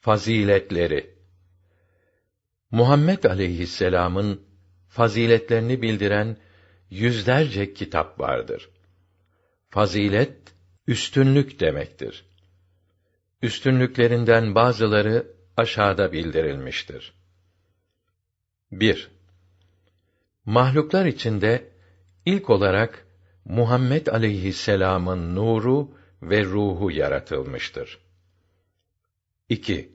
Faziletleri Muhammed aleyhisselam'ın faziletlerini bildiren yüzlerce kitap vardır. Fazilet üstünlük demektir. Üstünlüklerinden bazıları aşağıda bildirilmiştir. 1. Mahluklar içinde ilk olarak Muhammed aleyhisselam'ın nuru ve ruhu yaratılmıştır. 2.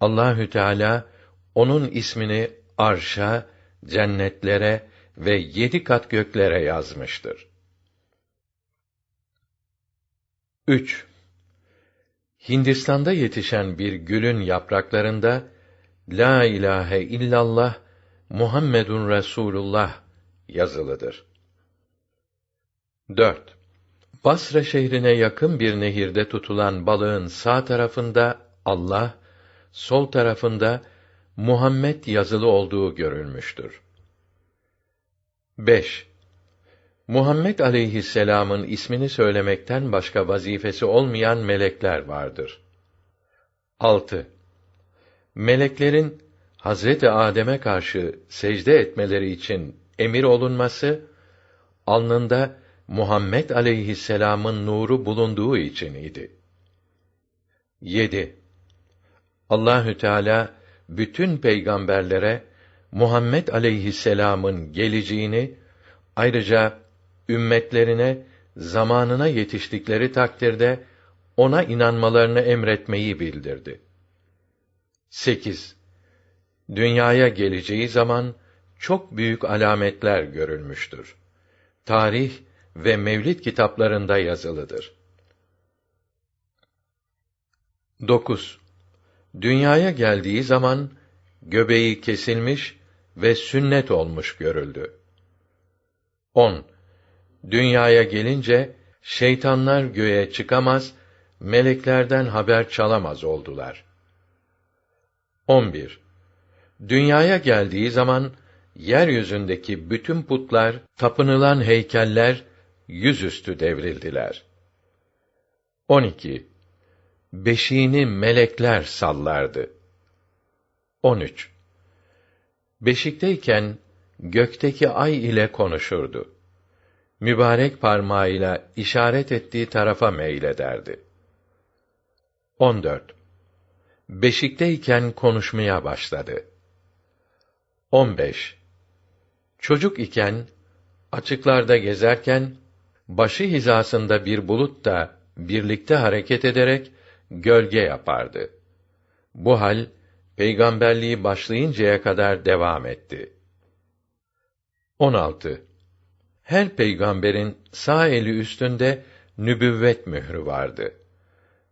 Allahü Teala onun ismini arşa, cennetlere ve yedi kat göklere yazmıştır. 3. Hindistan'da yetişen bir gülün yapraklarında La ilahe illallah Muhammedun Resulullah yazılıdır. 4. Basra şehrine yakın bir nehirde tutulan balığın sağ tarafında Allah, sol tarafında Muhammed yazılı olduğu görülmüştür. 5. Muhammed aleyhisselam'ın ismini söylemekten başka vazifesi olmayan melekler vardır. 6. Meleklerin Hazreti Adem'e karşı secde etmeleri için emir olunması alnında Muhammed aleyhisselam'ın nuru bulunduğu için idi. 7. Allahü Teala bütün peygamberlere Muhammed aleyhisselam'ın geleceğini ayrıca ümmetlerine zamanına yetiştikleri takdirde ona inanmalarını emretmeyi bildirdi. 8. Dünyaya geleceği zaman çok büyük alametler görülmüştür. Tarih ve mevlid kitaplarında yazılıdır. 9. Dünyaya geldiği zaman göbeği kesilmiş ve sünnet olmuş görüldü. 10. Dünyaya gelince şeytanlar göğe çıkamaz, meleklerden haber çalamaz oldular. 11. Dünyaya geldiği zaman yeryüzündeki bütün putlar, tapınılan heykeller yüzüstü devrildiler. 12. Beşiğini melekler sallardı. 13. Beşikteyken gökteki ay ile konuşurdu. Mübarek parmağıyla işaret ettiği tarafa meylederdi. 14. Beşikteyken konuşmaya başladı. 15. Çocuk iken açıklarda gezerken başı hizasında bir bulut da birlikte hareket ederek gölge yapardı. Bu hal peygamberliği başlayıncaya kadar devam etti. 16. Her peygamberin sağ eli üstünde nübüvvet mührü vardı.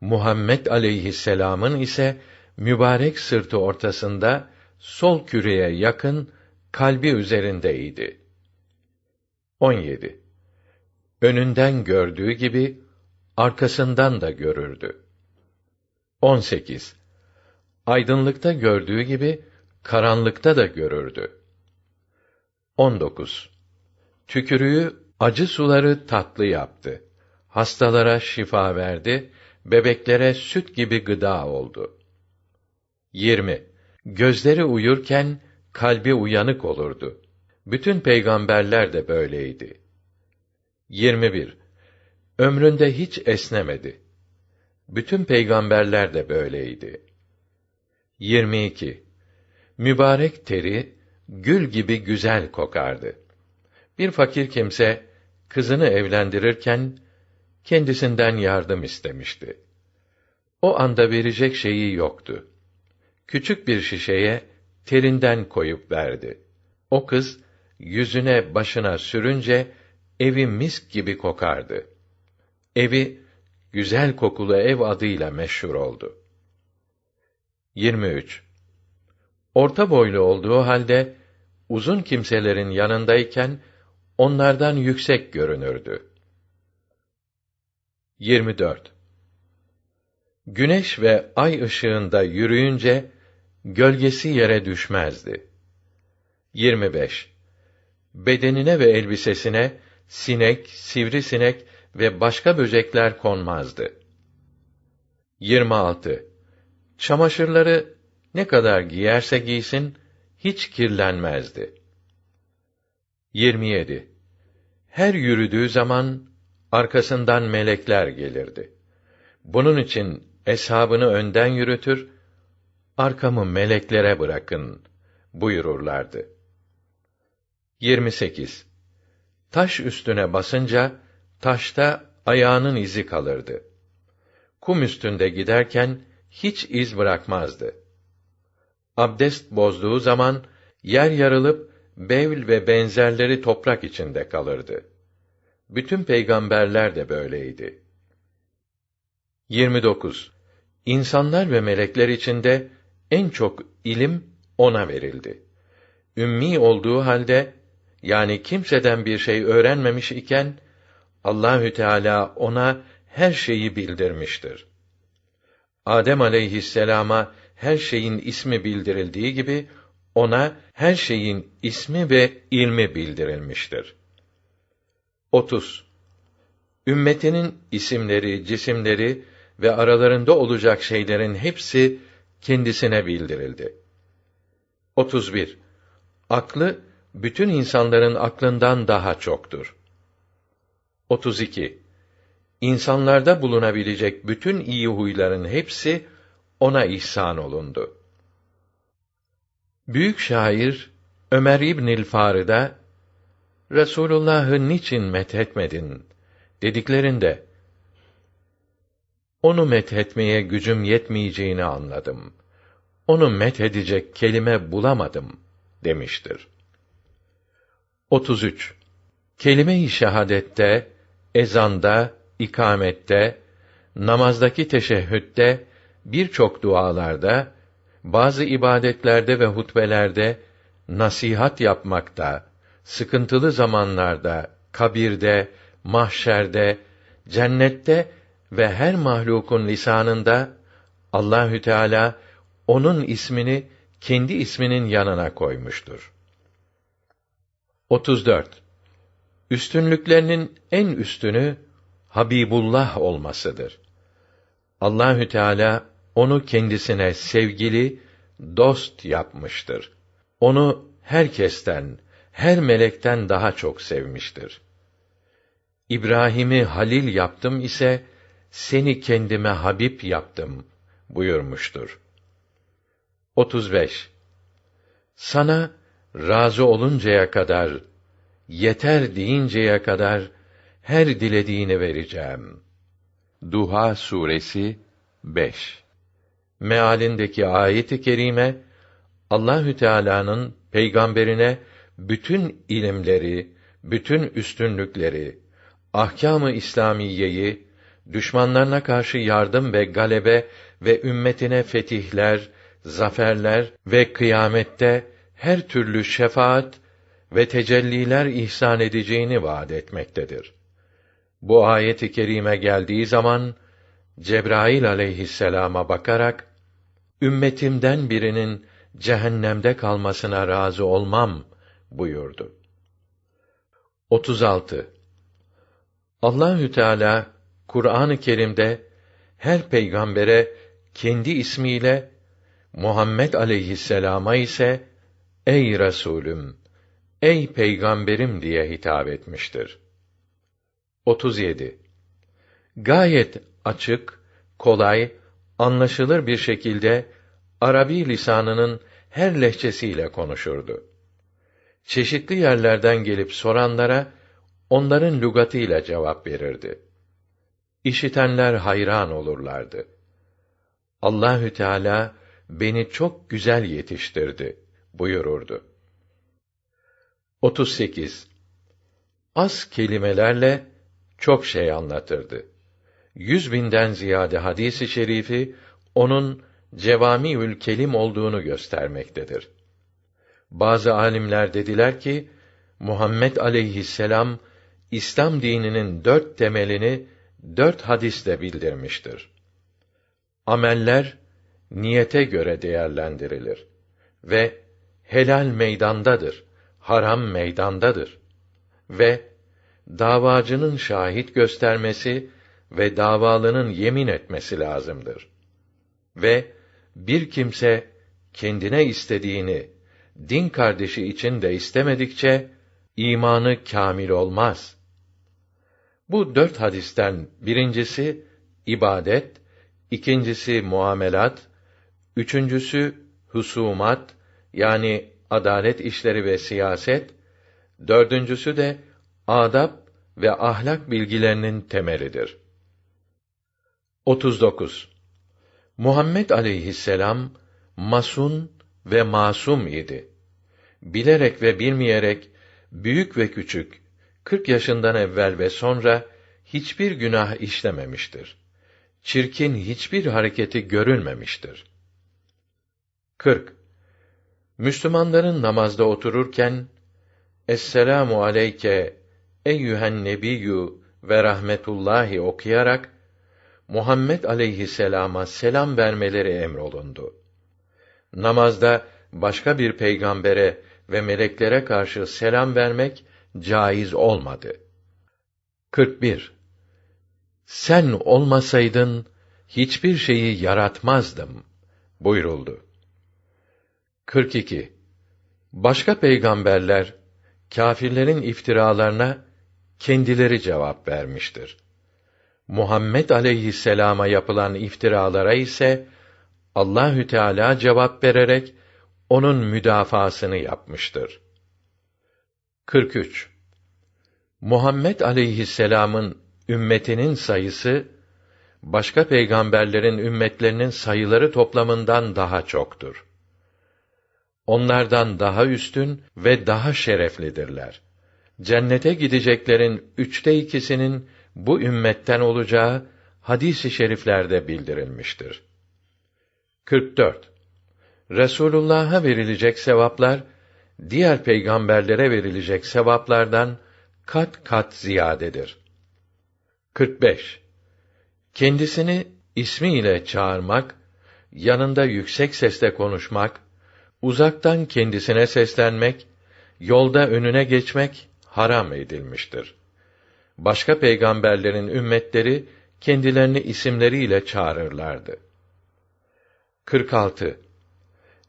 Muhammed aleyhisselam'ın ise mübarek sırtı ortasında sol küreye yakın kalbi üzerindeydi. 17. Önünden gördüğü gibi arkasından da görürdü. 18. Aydınlıkta gördüğü gibi karanlıkta da görürdü. 19. Tükürüğü acı suları tatlı yaptı. Hastalara şifa verdi, bebeklere süt gibi gıda oldu. 20. Gözleri uyurken kalbi uyanık olurdu. Bütün peygamberler de böyleydi. 21. Ömründe hiç esnemedi. Bütün peygamberler de böyleydi. 22. Mübarek teri gül gibi güzel kokardı. Bir fakir kimse kızını evlendirirken kendisinden yardım istemişti. O anda verecek şeyi yoktu. Küçük bir şişeye terinden koyup verdi. O kız yüzüne başına sürünce evi misk gibi kokardı. Evi güzel kokulu ev adıyla meşhur oldu. 23. Orta boylu olduğu halde uzun kimselerin yanındayken onlardan yüksek görünürdü. 24. Güneş ve ay ışığında yürüyünce gölgesi yere düşmezdi. 25. Bedenine ve elbisesine sinek, sivrisinek ve başka böcekler konmazdı. 26. Çamaşırları ne kadar giyerse giysin hiç kirlenmezdi. 27. Her yürüdüğü zaman arkasından melekler gelirdi. Bunun için eshabını önden yürütür, arkamı meleklere bırakın buyururlardı. 28. Taş üstüne basınca taşta ayağının izi kalırdı. Kum üstünde giderken hiç iz bırakmazdı. Abdest bozduğu zaman yer yarılıp bevl ve benzerleri toprak içinde kalırdı. Bütün peygamberler de böyleydi. 29. İnsanlar ve melekler içinde en çok ilim ona verildi. Ümmi olduğu halde yani kimseden bir şey öğrenmemiş iken Allahü Teala ona her şeyi bildirmiştir. Adem aleyhisselama her şeyin ismi bildirildiği gibi ona her şeyin ismi ve ilmi bildirilmiştir. 30. Ümmetinin isimleri, cisimleri ve aralarında olacak şeylerin hepsi kendisine bildirildi. 31. Aklı bütün insanların aklından daha çoktur. 32. İnsanlarda bulunabilecek bütün iyi huyların hepsi ona ihsan olundu. Büyük şair Ömer İbnül Farıda Resulullah'ı niçin methetmedin dediklerinde onu methetmeye gücüm yetmeyeceğini anladım. Onu methedecek kelime bulamadım demiştir. 33. Kelime-i şehadette, ezanda, ikamette, namazdaki teşehhütte, birçok dualarda, bazı ibadetlerde ve hutbelerde nasihat yapmakta, sıkıntılı zamanlarda, kabirde, mahşerde, cennette ve her mahlukun lisanında Allahü Teala onun ismini kendi isminin yanına koymuştur. 34. Üstünlüklerinin en üstünü Habibullah olmasıdır. Allahü Teala onu kendisine sevgili, dost yapmıştır. Onu herkesten, her melekten daha çok sevmiştir. İbrahim'i halil yaptım ise seni kendime habib yaptım buyurmuştur. 35. Sana razı oluncaya kadar, yeter deyinceye kadar her dilediğini vereceğim. Duha suresi 5. Mealindeki ayet-i kerime Allahü Teala'nın peygamberine bütün ilimleri, bütün üstünlükleri, ahkâm-ı İslamiyeyi, düşmanlarına karşı yardım ve galebe ve ümmetine fetihler, zaferler ve kıyamette her türlü şefaat ve tecelliler ihsan edeceğini vaad etmektedir. Bu ayet-i kerime geldiği zaman Cebrail aleyhisselama bakarak ümmetimden birinin cehennemde kalmasına razı olmam buyurdu. 36. Allahü Teala Kur'an-ı Kerim'de her peygambere kendi ismiyle Muhammed aleyhisselama ise ey Resulüm, ey peygamberim diye hitap etmiştir. 37. Gayet açık, kolay, anlaşılır bir şekilde Arabi lisanının her lehçesiyle konuşurdu. Çeşitli yerlerden gelip soranlara onların lügatıyla cevap verirdi. İşitenler hayran olurlardı. Allahü Teala beni çok güzel yetiştirdi buyururdu. 38. Az kelimelerle çok şey anlatırdı. Yüz binden ziyade hadisi şerifi onun cevamiül kelim olduğunu göstermektedir. Bazı alimler dediler ki Muhammed aleyhisselam İslam dininin dört temelini dört hadisle bildirmiştir. Ameller niyete göre değerlendirilir ve helal meydandadır, haram meydandadır ve davacının şahit göstermesi ve davalının yemin etmesi lazımdır. Ve bir kimse kendine istediğini din kardeşi için de istemedikçe imanı kamil olmaz. Bu dört hadisten birincisi ibadet, ikincisi muamelat, üçüncüsü husumat yani adalet işleri ve siyaset, dördüncüsü de adab ve ahlak bilgilerinin temelidir. 39. Muhammed aleyhisselam masun ve masum idi. Bilerek ve bilmeyerek büyük ve küçük 40 yaşından evvel ve sonra hiçbir günah işlememiştir. Çirkin hiçbir hareketi görülmemiştir. 40. Müslümanların namazda otururken Esselamu aleyke eyyühen nebiyyü ve rahmetullahi okuyarak Muhammed aleyhisselama selam vermeleri emrolundu. Namazda başka bir peygambere ve meleklere karşı selam vermek caiz olmadı. 41. Sen olmasaydın hiçbir şeyi yaratmazdım buyuruldu. 42. Başka peygamberler kâfirlerin iftiralarına kendileri cevap vermiştir. Muhammed aleyhisselama yapılan iftiralara ise Allahü Teala cevap vererek onun müdafasını yapmıştır. 43. Muhammed aleyhisselam'ın ümmetinin sayısı başka peygamberlerin ümmetlerinin sayıları toplamından daha çoktur. Onlardan daha üstün ve daha şereflidirler. Cennete gideceklerin üçte ikisinin bu ümmetten olacağı hadis-i şeriflerde bildirilmiştir. 44. Resulullah'a verilecek sevaplar diğer peygamberlere verilecek sevaplardan kat kat ziyadedir. 45. Kendisini ismiyle çağırmak, yanında yüksek sesle konuşmak, uzaktan kendisine seslenmek, yolda önüne geçmek haram edilmiştir. Başka peygamberlerin ümmetleri kendilerini isimleriyle çağırırlardı. 46.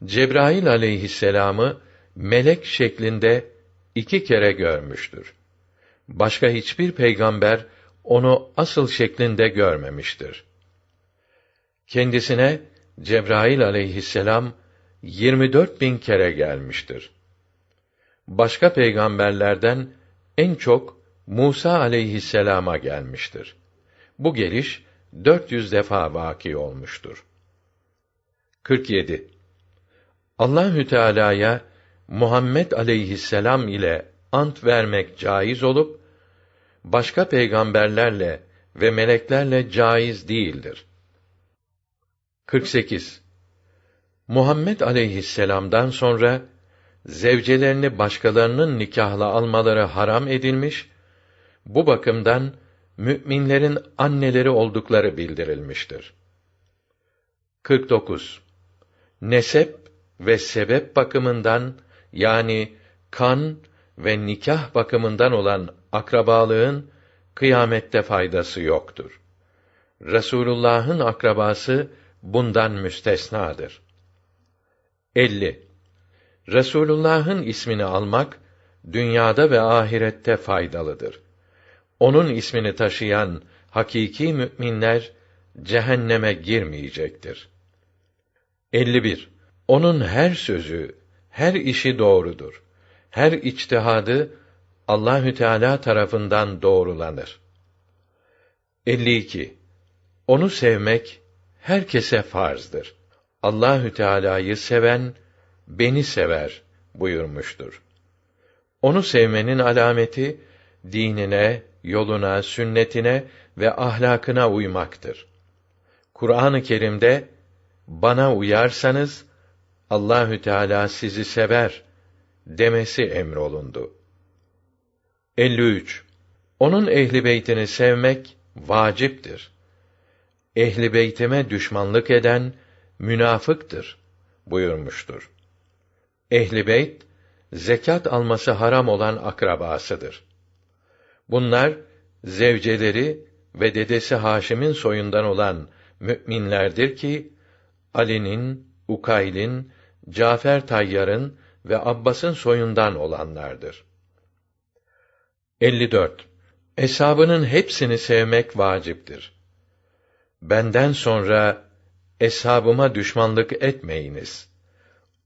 Cebrail aleyhisselamı melek şeklinde iki kere görmüştür. Başka hiçbir peygamber onu asıl şeklinde görmemiştir. Kendisine Cebrail aleyhisselam 24 bin kere gelmiştir. Başka peygamberlerden en çok Musa aleyhisselama gelmiştir. Bu geliş 400 defa vaki olmuştur. 47. Allahü Teala'ya Muhammed aleyhisselam ile ant vermek caiz olup başka peygamberlerle ve meleklerle caiz değildir. 48. Muhammed aleyhisselam'dan sonra zevcelerini başkalarının nikahla almaları haram edilmiş, bu bakımdan müminlerin anneleri oldukları bildirilmiştir. 49. Nesep ve sebep bakımından yani kan ve nikah bakımından olan akrabalığın kıyamette faydası yoktur. Resulullah'ın akrabası bundan müstesnadır. 50. Resulullah'ın ismini almak dünyada ve ahirette faydalıdır. Onun ismini taşıyan hakiki müminler cehenneme girmeyecektir. 51. Onun her sözü, her işi doğrudur. Her içtihadı Allahü Teala tarafından doğrulanır. 52. Onu sevmek herkese farzdır. Allahü Teala'yı seven beni sever buyurmuştur. Onu sevmenin alameti dinine, yoluna, sünnetine ve ahlakına uymaktır. Kur'an-ı Kerim'de bana uyarsanız Allahü Teala sizi sever demesi emrolundu. 53. Onun ehli beytini sevmek vaciptir. Ehli beytime düşmanlık eden münafıktır buyurmuştur. Ehli beyt zekat alması haram olan akrabasıdır. Bunlar zevceleri ve dedesi Haşim'in soyundan olan müminlerdir ki Ali'nin, Ukayl'in, Cafer Tayyar'ın ve Abbas'ın soyundan olanlardır. 54. Eshabının hepsini sevmek vaciptir. Benden sonra eshabıma düşmanlık etmeyiniz.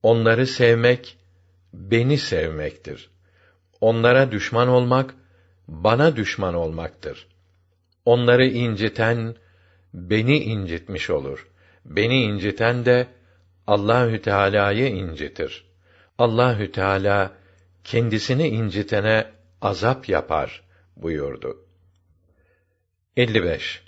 Onları sevmek beni sevmektir. Onlara düşman olmak bana düşman olmaktır. Onları inciten beni incitmiş olur. Beni inciten de Allahü Teala'yı incitir. Allahü Teala kendisini incitene azap yapar buyurdu. 55.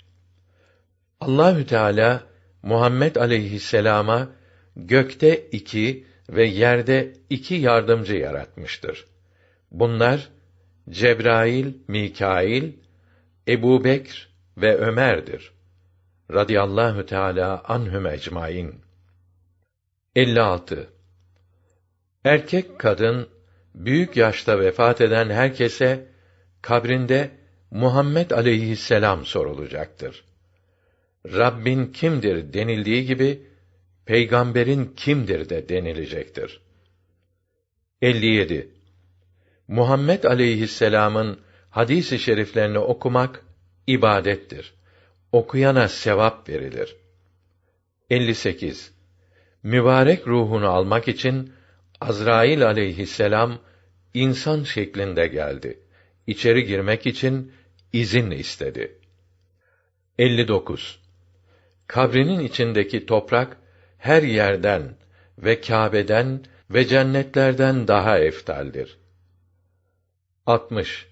Allahü Teala Muhammed aleyhisselama gökte iki ve yerde iki yardımcı yaratmıştır. Bunlar Cebrail, Mikail, Ebu Bekr ve Ömer'dir. Radiyallahu Teala anhum ecmaîn. 56. Erkek kadın büyük yaşta vefat eden herkese kabrinde Muhammed aleyhisselam sorulacaktır. Rabbin kimdir denildiği gibi peygamberin kimdir de denilecektir. 57. Muhammed aleyhisselam'ın hadis-i şeriflerini okumak ibadettir. Okuyana sevap verilir. 58. Mübarek ruhunu almak için Azrail aleyhisselam insan şeklinde geldi. İçeri girmek için izin istedi. 59. Kabrinin içindeki toprak her yerden ve Kâbe'den ve cennetlerden daha eftaldir. 60.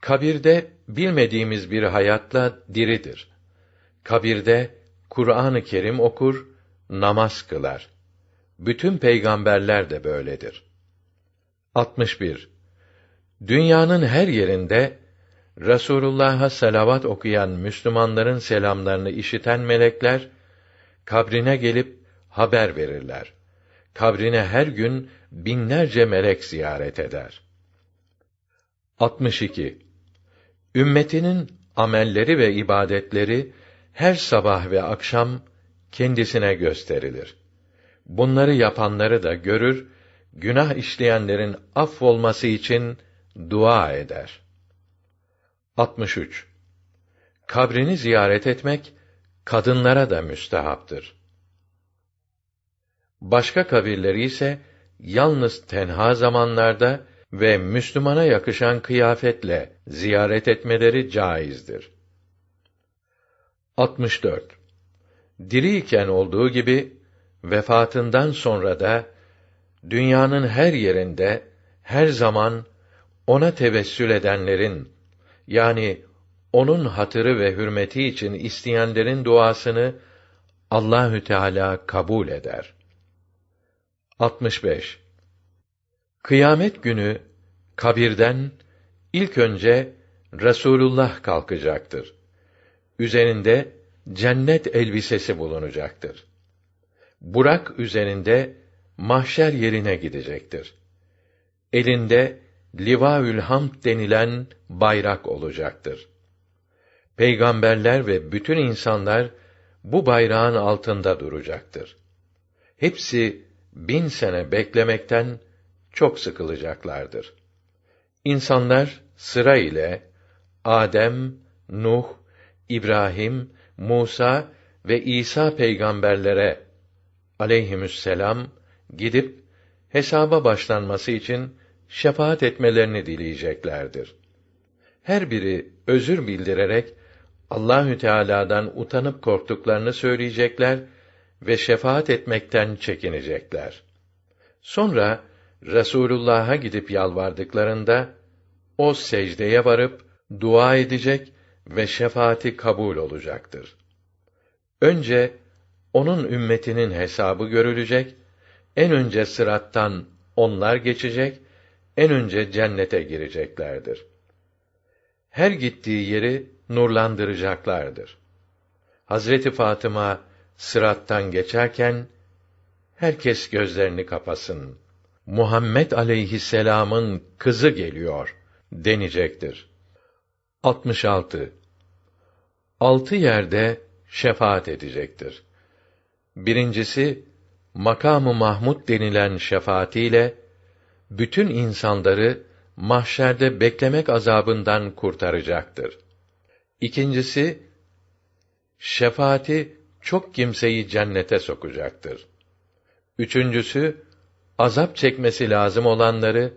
Kabirde bilmediğimiz bir hayatla diridir. Kabirde Kur'an-ı Kerim okur, namaz kılar. Bütün peygamberler de böyledir. 61. Dünyanın her yerinde Resulullah'a salavat okuyan Müslümanların selamlarını işiten melekler kabrine gelip haber verirler. Kabrine her gün binlerce melek ziyaret eder. 62. Ümmetinin amelleri ve ibadetleri her sabah ve akşam kendisine gösterilir. Bunları yapanları da görür, günah işleyenlerin affolması için dua eder. 63. Kabrini ziyaret etmek kadınlara da müstehaptır. Başka kabirleri ise yalnız tenha zamanlarda ve Müslümana yakışan kıyafetle ziyaret etmeleri caizdir. 64. Diriyken olduğu gibi vefatından sonra da dünyanın her yerinde her zaman ona tevessül edenlerin yani onun hatırı ve hürmeti için isteyenlerin duasını Allahü Teala kabul eder. 65. Kıyamet günü kabirden ilk önce Resulullah kalkacaktır. Üzerinde cennet elbisesi bulunacaktır. Burak üzerinde mahşer yerine gidecektir. Elinde Livaül Hamd denilen bayrak olacaktır. Peygamberler ve bütün insanlar bu bayrağın altında duracaktır. Hepsi bin sene beklemekten çok sıkılacaklardır. İnsanlar sıra ile Adem, Nuh, İbrahim, Musa ve İsa peygamberlere aleyhisselam gidip hesaba başlanması için şefaat etmelerini dileyeceklerdir. Her biri özür bildirerek Allahü Teala'dan utanıp korktuklarını söyleyecekler ve şefaat etmekten çekinecekler. Sonra Resulullah'a gidip yalvardıklarında o secdeye varıp dua edecek ve şefaati kabul olacaktır. Önce onun ümmetinin hesabı görülecek, en önce sırattan onlar geçecek, en önce cennete gireceklerdir. Her gittiği yeri nurlandıracaklardır. Hazreti Fatıma sırattan geçerken herkes gözlerini kapasın. Muhammed aleyhisselam'ın kızı geliyor denecektir. 66. Altı yerde şefaat edecektir. Birincisi, makamı Mahmud denilen şefaatiyle bütün insanları mahşerde beklemek azabından kurtaracaktır. İkincisi, şefaati çok kimseyi cennete sokacaktır. Üçüncüsü, azap çekmesi lazım olanları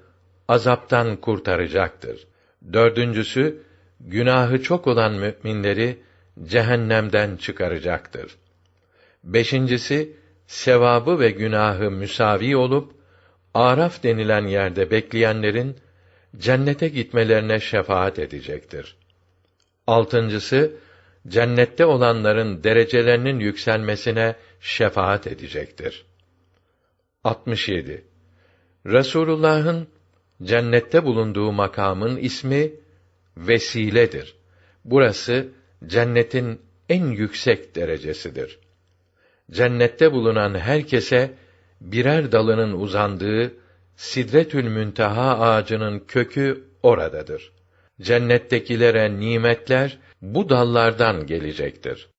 azaptan kurtaracaktır. Dördüncüsü, günahı çok olan müminleri cehennemden çıkaracaktır. Beşincisi, sevabı ve günahı müsavi olup, Araf denilen yerde bekleyenlerin, cennete gitmelerine şefaat edecektir. Altıncısı, cennette olanların derecelerinin yükselmesine şefaat edecektir. 67. Resulullah'ın cennette bulunduğu makamın ismi vesiledir. Burası cennetin en yüksek derecesidir. Cennette bulunan herkese birer dalının uzandığı Sidretül Münteha ağacının kökü oradadır. Cennettekilere nimetler bu dallardan gelecektir.